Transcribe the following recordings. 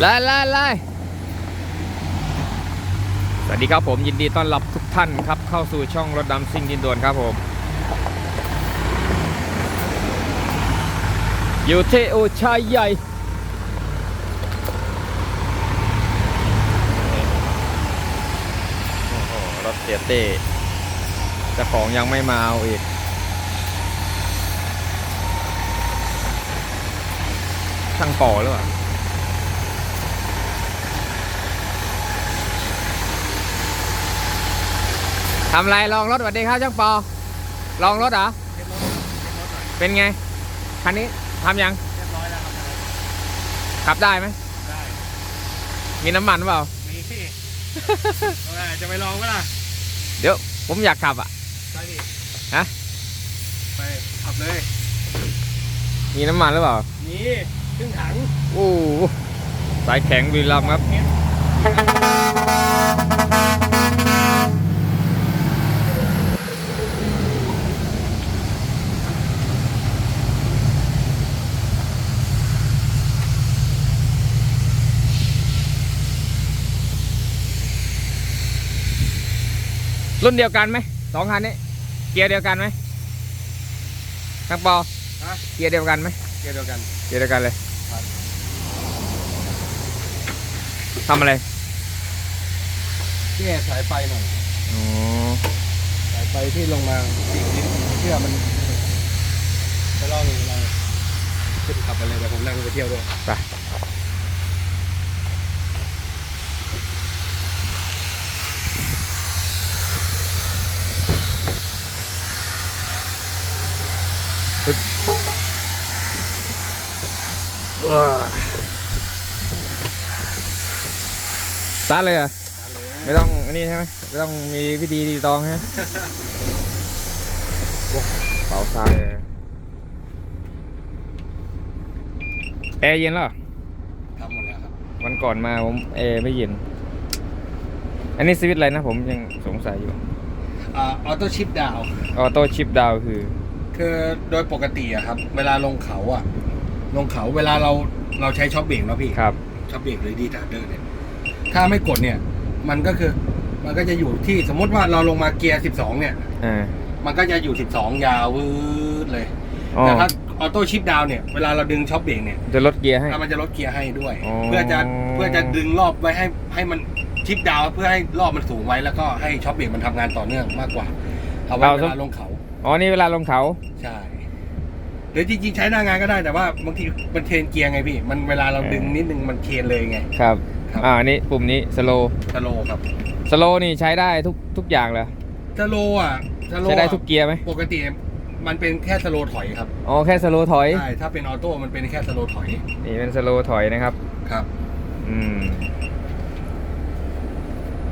ไล่ไล่ไล่สวัสดีครับผมยินดีต้อนรับทุกท่านครับ เข้าสู่ช่องรถดำซิ่งดินดวนครับผม อยู่ที่โอชายใหญ่ โอ้โหรถเสียเต้เจ้าของยังไม่มาเอาอีกช่างป่อหรือเปล่า ทำไรลองรถสวัสดีครับช่างปอลองรถเหรอเป็นไงคันนี้ทำยังเรียบร้อยแล้วครับขับได้ไหมได้มีน้ำมันเปล่ามีพี่เอาไงจะไปลองไหมล่ะเดี๋ยวผมอยากขับอะไปดิฮะไปขับเลย มีน้ำมันหรือเปล่านี่ครึ่งถังโอ้โหสายแข็งบุรีรัมย์ครับ รุ่นเดียวกันไหมสองคันนี้ เกียร์เดียวกันไหมช่างปอฮะ เกียร์เดียวกันไหมเกียร์เดียวกัน เกียร์เดียวกันเลยครับ ทำอะไรแก้สายไฟหน่อย อ๋อสายไฟที่ลงมาอีกนิดเชื่อมันไปลองเลยลองขึ้นขับไปเลยเดี๋ยวผมนั่งไปเที่ยวด้วยไปปึ๊บว้าส ตาร์ทเลยเหรอะ ไม่ต้องอันนี้ใช่ไหมไม่ต้องมีวิธีตีตองใช่ไหมโอ้เป่าทรายเลยแอร์เย็นแล้วเหรอทำหมดแล้วครับวันก่อนมาผมแอร์ไม่เย็น อันนี้สวิตช์อะไรนะผมยังสงสัยอยู่อ่าออโต้ชิปดาวออโต้ชิปดาวคือ คือโดยปกติอะครับ เวลาลงเขาอะลงเขาเวลาเราเราใช้ช็อปเบรกเนาะพี่ครับช็อปเบรกหรือดีดาร์เดอร์เนี่ยถ้าไม่กดเนี่ย มันก็คือมันก็จะอยู่ที่สมมติว่าเราลงมาเกียร์12เนี่ย อ่ามันก็จะอยู่12ยาววืดเลยอ๋อแต่ถ้าออโต้ชิปดาวเนี่ยเวลาเราดึงช็อปเบรกเนี่ยจะลดเกียร์ให้มันจะลดเกียร์ให้ด้วย อ๋อ เพื่อจะเพื่อจะดึงรอบไว้ให้ให้มันชิปดาวเพื่อให้รอบมันสูงไว้แล้วก็ให้ช็อปเบรกมันทำงานต่อเนื่องมากกว่าเอาไว้เวลาลงเขา อ๋อ นี่เวลาลงเขา ใช่หรือจริงๆใช้หน้างานก็ได้แต่ว่าบางทีมันเทรนเกียร์ไงพี่ มันเวลาเราดึงนิดนึงมันเทรนเลยไง ครับ ครับ อ่าอันนี้ปุ่มนี้สโลสโลครับสโลนี่ใช้ได้ทุกทุกอย่างเลยสโลอะสโลใช้ได้ทุกเกียร์ไหมปกติมันเป็นแค่สโลถอยครับอ๋อแค่สโลถอย ใช่ถ้าเป็นออโต้มันเป็นแค่สโลถอยนี่เป็นสโลถอยนะครับ ครับ อืม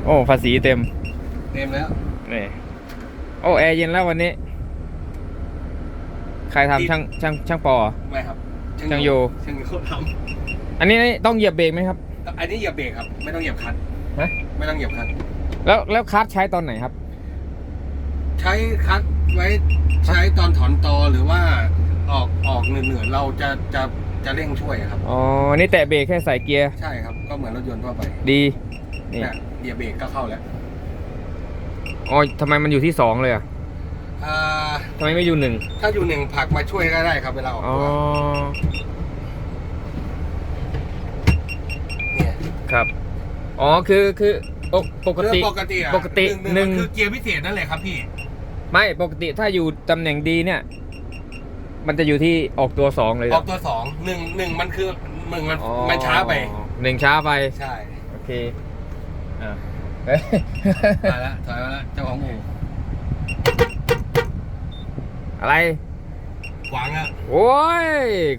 โอ้ภาษีเต็มเต็มแล้วนี่โอ้แอร์เย็นแล้ววันนี้ ใครทำช่างช่างช่างปอเหรอไม่ครับช่างโย ช่างโยทอันนี้ต้องเหยียบเบรกไหมครับำอันนี้เหยียบเบรกครับ ไม่ต้องเหยียบคลัตช์ฮะ ไม่ต้องเหยียบคลัตช์แล้วแล้วคลัตช์ใช้ตอนไหนครับ ใช้คลัตช์ไว้ใช้ตอนถอนตอหรือว่าออกออกเหนื่อยๆเราจะจะจะเร่งช่วยครับ อ๋อ นี่แตะเบรกแค่ใส่เกียร์ใช่ครับ ก็เหมือนรถยนต์ทั่วไปดีนี่เนี่ยเหยียบเบรกก็เข้าแล้ว อ๋อทำไมมันอยู่ที่สองเลยอะ อ่าทำไมไม่อยู่หนึ่งถ้าอยู่หนึ่งผลักมาช่วยก็ได้ครับเวลาออกอ๋อตัวเนี่ยครับ อ๋อคือคือปกปกติคือปกติอะปกติหนึ่งหนึ่ง มันคือเกียร์พิเศษนั่นแหละครับพี่ไม่ปกติถ้าอยู่ตำแหน่งดีเนี่ย มันจะอยู่ที่ออกตัวสองเลยเหอรอกตัวสองหนึ่งหนึ่งมันคือหนึ่งมันอ๋อมันช้าไป หนึ่งช้าไปใช่โอเคอ่าเฮ้ย มาแล้วถอยมาแล้วเจ้าของหมู อะไร ขวางอะโอ้ย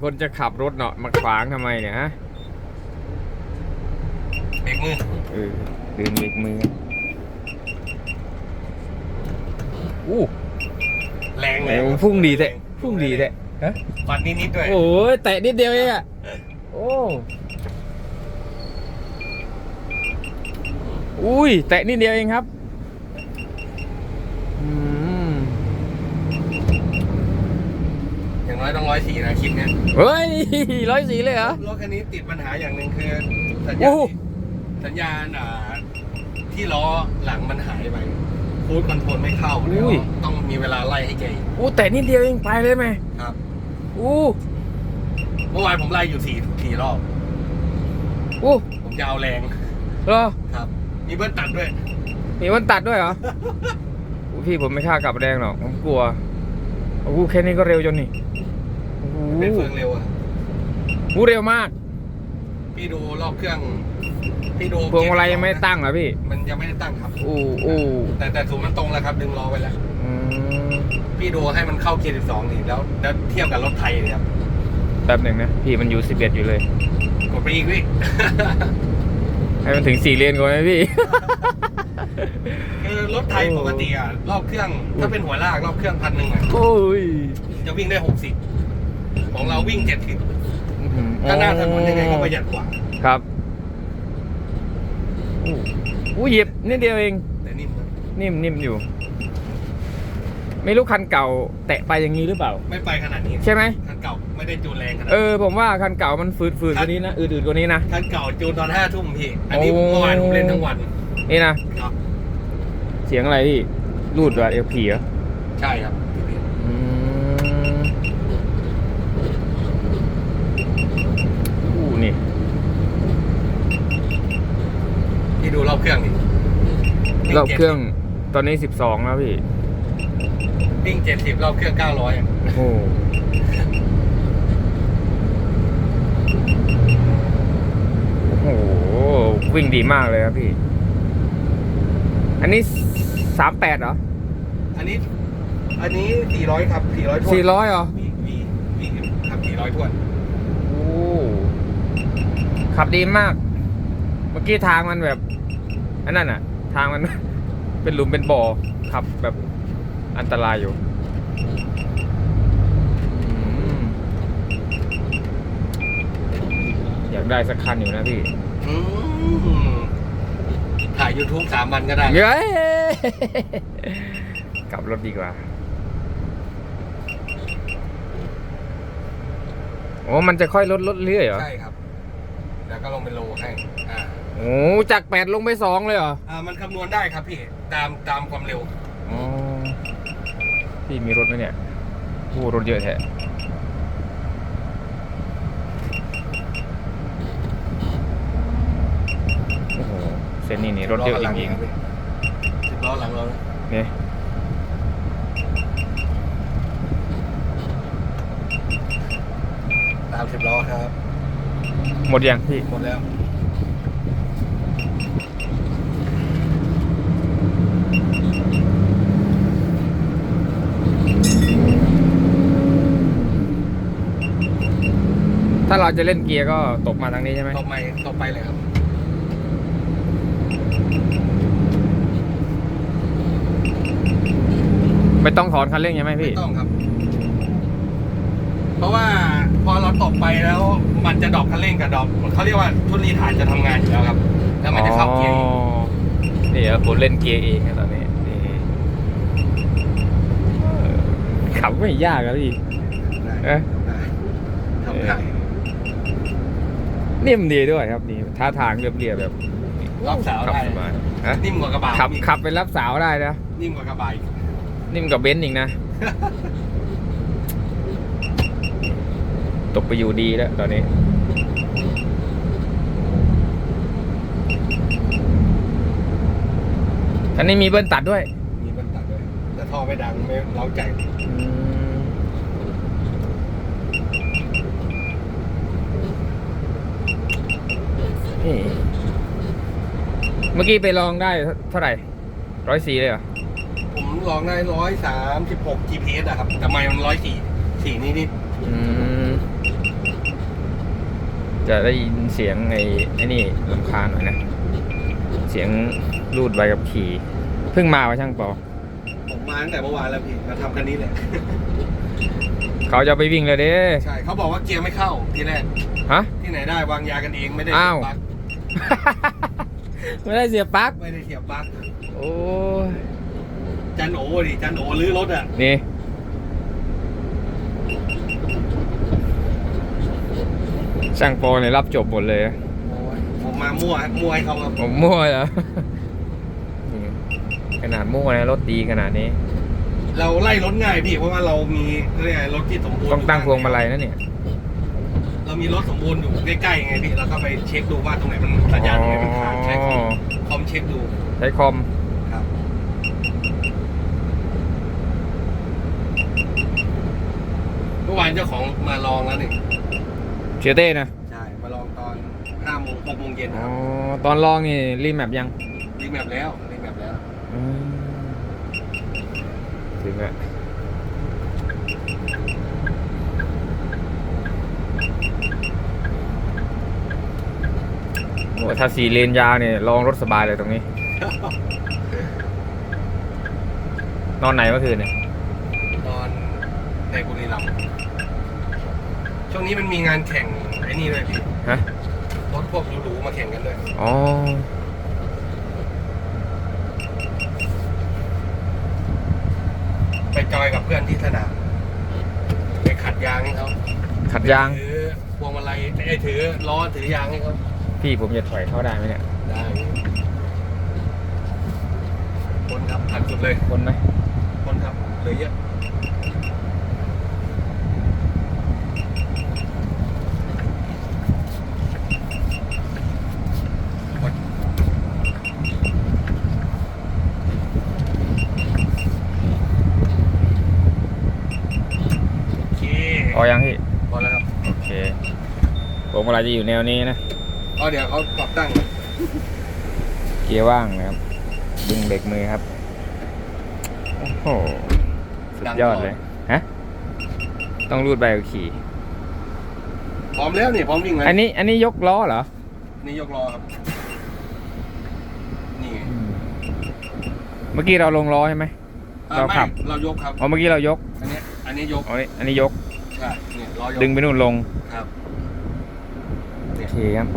คนจะขับรถเนาะมาขวางทำไมเนี่ยฮะเบรกมือเออคืนเบรกมืออู้แรงไหนเลยมันพุ่งดีแท้พุ่งดีแท้ฮะปัดนิดๆด้วยโอ้ยแตะนิดเดียวเองอะโอ้อุ้ยแตะนิดเดียวเองครับ อืม อย่าง น้อยต้องร้อยสี่นะคลิปเนี้ยเฮ้ยร้อยสีเลยเหรอ รถคันนี้ติดปัญหาอย่างหนึ่งคือสสัญโอ้ญาณโห สัญญาณอ่าที่ล้อหลังมันหายไปฟูดคอนโทรลไม่เข้าเดี๋ยวต้องมีเวลาไล่ให้แกอีกอู้แต่นิดเดียวเองไปเลยไหมครับอู้เมื่อวานผมไล่อยู่สี่สี่รอบ อู้ผมจะเอาแรงเหรอครับ มีเบิ้ลตัดด้วย มีวันตัดด้วยเหรออู้พี่ผมไม่ค่ากลับแดงหรอกผมกลัวโอ้โหแค่นี้ก็เร็วจนนี่ โอ้โหเป็นเฟืองเร็วอะอู้เร็วมาก พี่ดูรอบเครื่อง พี่ดูพวงมาลัยยังไม่ได้ตั้งเหรอพี่ มันยังไม่ได้ตั้งครับ อู้อู้แต่แต่สูงมันตรงแล้วครับ ดึงล้อไว้แล้ว อืมพี่ดูให้มันเข้าเกียร์12นี่แล้วแล้วเทียบกับรถไทยเลยครับ แป๊บหนึ่งนะ พี่มันอยู่สิบเอ็ดอยู่เลย กดไปอีกวิให้มันถึงสี่เลนก่อนไหมพี่ คือรถไทยปกติอะรอบเครื่อง ถ้าเป็นหัวลากรอบเครื่องพันหนึ่งอะโอ้ย จะวิ่งได้หกสิบ ของเราวิ่งเจ็ดสิบถ้าหน้าถนนยังไงก็ประหยัดกว่าครับอู้อู้เหยียบนิดเดียวเองแต่นิ่มนะนิ่มนิ่มอยู่ ไม่รู้คันเก่า แตะไปอย่างนี้หรือเปล่า ไม่ไปขนาดนี้ใช่ไหมคันเก่าไม่ได้จูนแรงขนาดเอนั้นอผมว่าคันเก่ามันฝืดฝืดกว่านี้นะอืดๆกว่านี้นะคันเก่าจูนตอนห้าทุ่มพี่อันนี้โอ้เมื่อวานผมเล่นทั้งวันนี่นะครับเสียงอะไรพี่รูดว่ะเอลพีเหรอใช่ครับ อืมอู้นี่ พี่ดูรอบเครื่องนี่รอบเครื่องตอนนี้สิบสองแล้วพี่วิ่งเจ็ดสิบรอบเครื่องเก้าร้อยอะโอ้โหโอ้โหวิ่งดีมากเลยครับพี่ อันนี้สามแปดเหรอ อันนี้ อันนี้สี่ร้อยครับสี่ร้อยทวนสี่ร้อยเหรอวีวีวีครับสี่ร้อยทวนโอ้ขับดีมาก เมื่อกี้ทางมันแบบ อันนั้นอะ ทางมัน เป็นหลุมเป็นบ่อขับแบบอันตรายอยู่อืมอยากได้สักคันอยู่นะพี่อืมถ่าย YouTube สามวันก็ได้เย้ยกลับรถดีกว่า โอ้มันจะค่อยลดลดเรื่อยเหรอ ใช่ครับ แล้วก็ลงเป็นโลให้ อ่า โอ้จากแปดลงไปสองเลยเหรออ่ามันคำนวณได้ครับพี่ตามตามความเร็ว อ๋อพี่มีรถไหมเนี่ยโอ้รถเยอะแท้โอ้โหเส้นนี้นี่รถเยอะจริงสิบล้อหลังเราๆนี่ตามสิบล้อครับ หมดยังพี่ หมดแล้ว ถ้าเราจะเล่นเกียร์ก็ตกมาทางนี้ใช่ไหมต่อไปต่อไปเลยครับ ไม่ต้องถอนคันเร่งใช่ไหมไม่พี่ ต้องครับ เพราะว่าพอเราตบไปแล้ว มันจะดรอปคันเร่งกับดรอปเขาเรียกว่าทุนรีฐานจะทำงานอยู่แล้วครับ แล้วมันจะเข้าเกียร์อีกอ๋อนี่ครับผมเล่นเกียร์เองนะตอนนี้นี่เออขับไม่ยากอะพี่ เอ๊ะได้ทำได้ นิ่มดีด้วยครับนี่ท่าทางเรียบเรียบแบบรับสาวขับได้สบายฮะนิ่มกว่ากระบะขับอีกขับไปรับสาวได้นะนิ่มกว่ากระบะอีก นิ่มกับเบนซ์อีกนะ ตกไปอยู่ดีแล้วตอนนี้ อันนี้มีเบิ้ลตัดด้วย มีมันตัดด้วยแต่ท่อไม่ดังไม่เล้าใจ นี่เมื่อกี้ไปลองได้เท่าไหร่ร้อยสี่เลยเหรอ ผมลองได้ร้อยสามสิบหก GPS อะครับ แต่ไม่มันร้อยสี่สี่นิดนิดอืม จะได้ยินเสียงไอ้ไอ้นี่ลำคาญหน่อยนะ เสียงรูดใบกับขี่เพิ่งมาวะช่างปอๆผมมาตั้งแต่เมื่อวานแล้วพี่มาทำคันนี้เลยเขาจะไปวิ่งเลยเด้ ใช่ เขาบอกว่าเกียร์ไม่เข้าทีแรก ฮะ ที่ไหนได้วางยากันเองไม่ได้อ้าเสียวบปลั๊ก ไม่ได้เสียบปลั๊กไม่ได้เสียบปลั๊กโอ้ยจันโอดิจันโอลื้อรถอะนี่ช่างปอเนี่ยรับจบหมดเลยโอ้ยผมมามั่วมั่วให้เขาครับผมมั่วเหรอนี่ขนาดมั่วนะรถดีขนาดนี้ เราไล่รถง่ายพี่เพราะว่าเรามีเรียกอะไรรถที่สมบูรณ์ต้องตั้งพวงมาลัยนะเนี่ย เรามีรถสมบูรณ์อยู่ใกล้ๆไงพี่เราก็ไปเช็คดูว่าตรงไหนมันสัญญาณตรงไหนมันขาดใช้คอมคอมเช็คดูใช้คอมครับเมื่อวานเจ้าของมาลองแล้วนี่เชียร์เต้นะใช่มาลองตอนห้าโมงหกโมงเย็นคอ๋อรับตอนลองนี่รีแมปยังรีแมปแล้วรีแมปแล้วอืมถึงอะ โอ้ถ้าสี่เลนยาวเนี่ยลองรถสบายเลยตรงนี้ นอนไหนเมื่อคืนเนี่ยตอนในบุรีรัมย์ช่วงนี้มันมีงานแข่งไอ้นี่เลยพี่ฮะรถพวกหรูๆมาแข่งกันด้วยอ๋อไปจอยกับเพื่อนที่สนามไปขัดยางให้เขาขัดยางถือพวงมาลัยไอ้ยถือล้อถือยางให้เขา พี่ผมจะถอยเข้าได้ไหมเนี่ยได้คนครับขัดสุดเลยคนไหมคนครับเหลยเยอะโอเคพอยังพี่พอแล้วครับ โอเคผมเวลาจะอยู่แนวนี้นะ ก็เดี๋ยวเขาปรับตั้งเกียร์ว่างนะครับดึงเบรกมือครับโอ้โหสุดยอดเลยฮะต้องรูดใบขับขี่ พร้อมแล้วนี่พร้อมวิ่งแล้วอันนี้อันนี้ยกล้อเหรอนี่ยกล้อครับนี่ไงเมื่อกี้เราลงล้อใช่ไหมอ่เราขับไม่เรายกครับอ๋อเมื่อกี้เรายกอันนี้อันนี้ยกอ๋อนี่อันนี้ยกใช่เนี่ยล้อยกดึงไปนู่นลงครับโอเคครับ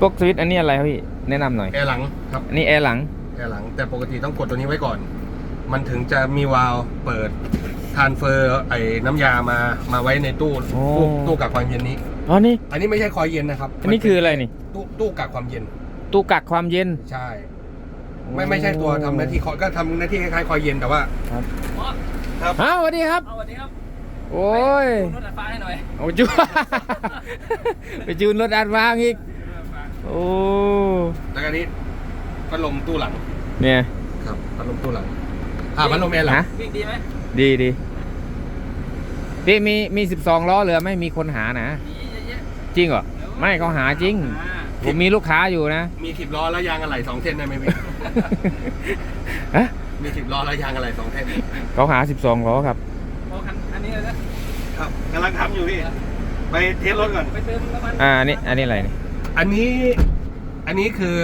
พวกสวิตช์อันนี้อะไรครับพี่ แนะนำหน่อย แอร์หลังครับอันนี้แอร์หลัง แอร์หลัง แต่ปกติต้องกดตัวนี้ไว้ก่อน มันถึงจะมีวาล์วเปิดทานเฟอร์ไอ้น้ำยามามาไว้ในตู้โอ้ ตู้ตู้กักความเย็นนี้ อ๋อนี่ อันนี้ไม่ใช่คอยเย็นนะครับอันนี้คืออะไรนี่ ตู้ตู้กักความเย็นตู้กักความเย็น ใช่ ไม่ไม่ใช่ตัวทำหน้าที่คอยก็ทำหน้าที่คล้ายๆคอยเย็นแต่ว่าครับครับอ้าวสวัสดีครับ เอาสวัสดีครับโอ้ยรถไฟฟ้าให้หน่อย เอาจู ไปจูนรถอัดวางอีก โอ้ แล้วก็อันนี้พัดลมตู้หลัง เนี่ย ครับ พัดลมตู้หลัง อ่าพัดลมแอร์หลัง ฮะ วิ่งดีไหมดีดีพี่มีมีสิบสองล้อเหลือไหม่มีคนหานะ ดีเยอะแยะจริงเหรอไม่เขาหาจริง อ่าผมมีลูกค้าอยู่นะ มีสิบล้อแล้วยางอะไหล่สองเส้นได้ไหมพี่ ฮะมีสิบล้อแล้วยางอะไหล่สองเส้นเขาหาสิบสองล้อครับ เอาคันอันนี้เลยนะครับกำลังทำอยู่พี่ ไปเทสรถก่อน ไปเติมน้ำมันอ่าอันนี้อันนี้อะไรนี่ อันนี้อันนี้คือ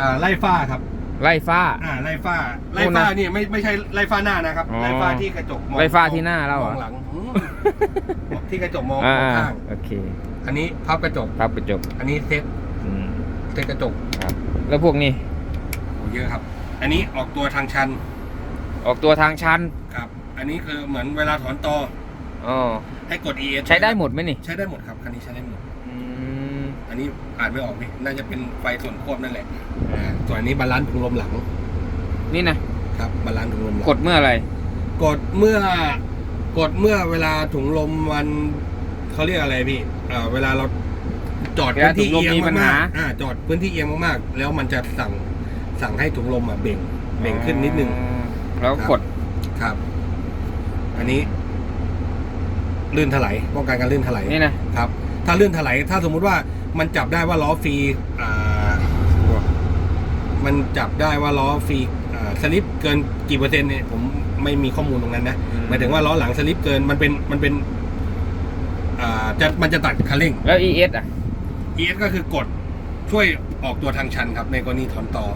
อ่าไล่ฟ้าครับ ไล่ฟ้า อ่าไล่ฟ้าโอ้ไล่ฟ้านะนี่ไม่ไม่ใช่ไล่ฟ้าหน้านะครับอ๋อไล่ฟ้าที่กระจกมองไล่ฟ้าที่หน้าเราเหรอมองหลังอืมที่กระจกมองอ่ามองข้างโอเคอันนี้พับกระจก ครับกระจกอันนี้เซ็ตอืมเซ็ตกระจกครับแล้วพวกนี้โอ้เยอะครับ อันนี้ออกตัวทางชันออกตัวทางชันครับ อันนี้คือเหมือนเวลาถอนตออ๋อให้กด ES ใช้ได้หมดไหมนี่ใช้ได้หมดครับคันนี้ใช้ได้หมด อืม อันนี้อ่านไม่ออกนี่น่าจะเป็นไฟส่วนควบนั่นแหละอ่าส่วนอันนี้บาลานซ์ถุงลมหลังนี่นะ ครับบาลานซ์ถุงลมหลังกดเมื่อไหรกดเมื่อกดเมื่อเวลาถุงลมมันเขาเรียกอะไรพี่อ่าเวลาเราจอดพื้นที่เอียงมากๆอ่าจอดพื้นที่เอียงมากๆแล้วมันจะสั่งสั่งให้ถุงลมอะเบ่งเบ่งขึ้นนิดนึงอ๋อแล้วครับกดครับ อันนี้ ลื่นถลายป้องกันการลื่นถลายนี่นะครับ ถ้าลื่นถลายถ้าสมมุติว่า มันจับได้ว่าล้อฟรีอ่ามันจับได้ว่าล้อฟรีอ่าสลิปเกินกี่เปอร์เซ็นต์เนี่ยผมไม่มีข้อมูลตรงนั้นนะอืมหมายถึงว่าล้อหลังสลิปเกินมันเป็นมันเป็นอ่าจะมันจะตัดคันเร่ง แล้ว ES อะ ES ก็คือกดช่วยออกตัวทางชันครับ ในกรณีถอนต่อ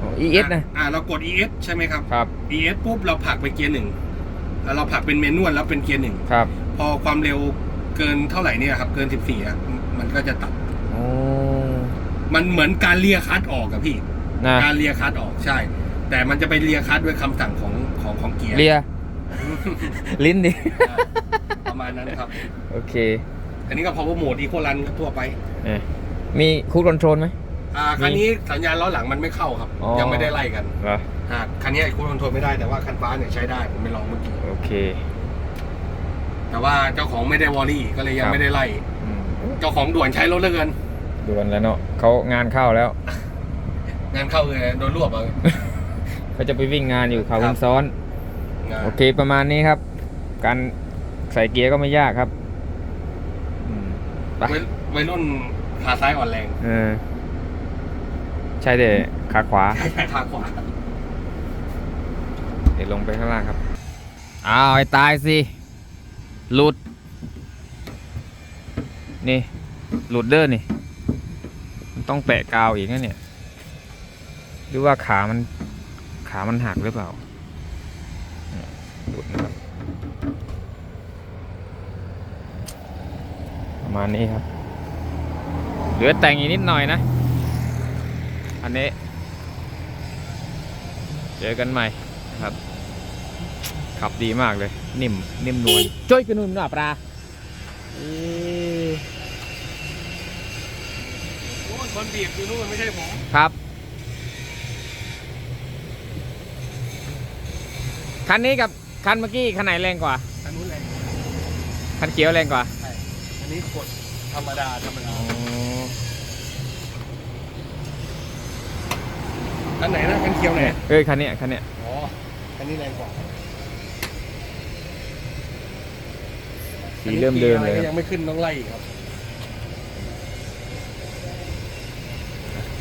อ๋อ ES นะอ่าเรากด ES ใช่ไหมครับ ครับ ES ปุ๊บเราผลักไปเกียร์หนึ่งแล้วเราผลักเป็นเมนวลแล้วเป็นเกียร์หนึ่งครับ พอความเร็วเกินเท่าไหร่เนี่ยครับ เกิน 14อะมันก็จะตัดโอ้ มันเหมือนการเลียคัดออกอะพี่ นะการเลียคัดออกใช่ แต่มันจะไปเลียคัดด้วยคำสั่งของของของเกียร์เลีย ลิ้นดิอ่าประมาณนั้นครับ โอเคอันนี้ก็ power mode equal run ทั่วไป เนี่ยมีคูดคอนโทรลไหม อ่าคันนี้สัญญาณล้อหลังมันไม่เข้าครับ อ๋อ ยังไม่ได้ไล่กันเหรอ อ่าคันนี้คุณคอนโทรลไม่ได้แต่ว่าคันฟ้าเนี่ยใช้ได้ผมไปลองเมื่อกี้โอเค แต่ว่าเจ้าของไม่ได้วอรี่ก็เลยยัคงรับ ไม่ได้ไล่ อืมเจ้าของด่วนใช้รถเหลือเกิน ด่วนแล้วเนาะเขางานเข้าแล้ว งานเข้าเลยโดนรวบเอา เขาจะไปวิ่งงานอยู่เขาครัวิบนซ้อน งานโอเคประมาณนี้ครับ การใส่เกียร์ก็ไม่ยากครับอืมไปวัยวัยรุ่นขาซ้ายอ่อนแรงเออใช่แต่ขาขวา ขาขวาเดี๋ยวลงไปข้างล่างครับ อ้าวไอ้ตายสิ หลุด นี่ หลุดเด้อนี่มัน ต้องแปะกาวอีกนะเนี่ย หรือว่าขามันขามันหักหรือเปล่าเนี่ยหลุดนะครับประมาณนี้ครับ เหลือแต่งอีกนิดหน่อยนะ อันนี้ เจอกันใหม่นะครับ ขับดีมากเลย นิ่ม นิ่มนวลจ้อยกระนุ่มหนาปลาเอ๊ะ โอ้ย คนบีบอยู่นู่นไม่ใช่ผมครับ คันนี้กับคันเมื่อกี้คันไหนแรงกว่า อันนู้นแรงคันเขียวแรงกว่าใช่อันนี้กดธรรมดาธรรมดาอันไหนนะคันเขียวไหนเอ้ยคันเนี้ยคันเนี้ยอ๋ออันนี้แรงกว่าสีเริ่มเดิมเลยอันคนี้รับยังไม่ขึ้นต้องไล่อีกครับ